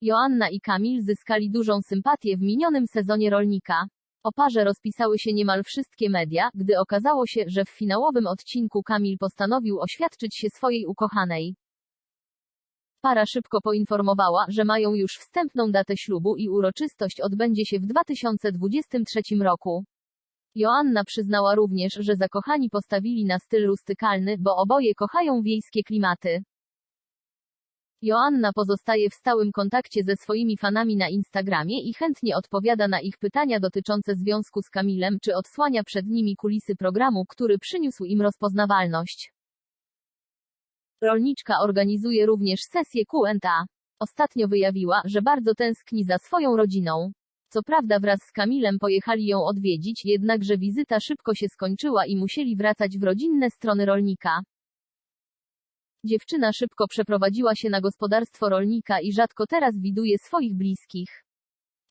Joanna i Kamil zyskali dużą sympatię w minionym sezonie rolnika. O parze rozpisały się niemal wszystkie media, gdy okazało się, że w finałowym odcinku Kamil postanowił oświadczyć się swojej ukochanej. Para szybko poinformowała, że mają już wstępną datę ślubu i uroczystość odbędzie się w 2023 roku. Joanna przyznała również, że zakochani postawili na styl rustykalny, bo oboje kochają wiejskie klimaty. Joanna pozostaje w stałym kontakcie ze swoimi fanami na Instagramie i chętnie odpowiada na ich pytania dotyczące związku z Kamilem, czy odsłania przed nimi kulisy programu, który przyniósł im rozpoznawalność. Rolniczka organizuje również sesję Q&A. Ostatnio wyjawiła, że bardzo tęskni za swoją rodziną. Co prawda wraz z Kamilem pojechali ją odwiedzić, jednakże wizyta szybko się skończyła i musieli wracać w rodzinne strony rolnika. Dziewczyna szybko przeprowadziła się na gospodarstwo rolnika i rzadko teraz widuje swoich bliskich.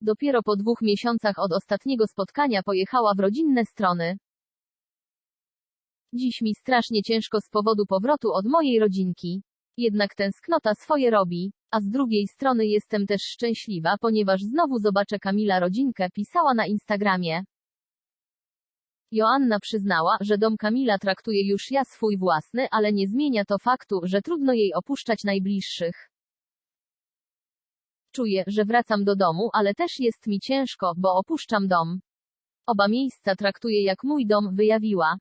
Dopiero po dwóch miesiącach od ostatniego spotkania pojechała w rodzinne strony. Dziś mi strasznie ciężko z powodu powrotu od mojej rodzinki. Jednak tęsknota swoje robi. A z drugiej strony jestem też szczęśliwa, ponieważ znowu zobaczę Kamila rodzinkę, pisała na Instagramie. Joanna przyznała, że dom Kamila traktuje już ja swój własny, ale nie zmienia to faktu, że trudno jej opuszczać najbliższych. Czuję, że wracam do domu, ale też jest mi ciężko, bo opuszczam dom. Oba miejsca traktuję jak mój dom, wyjawiła.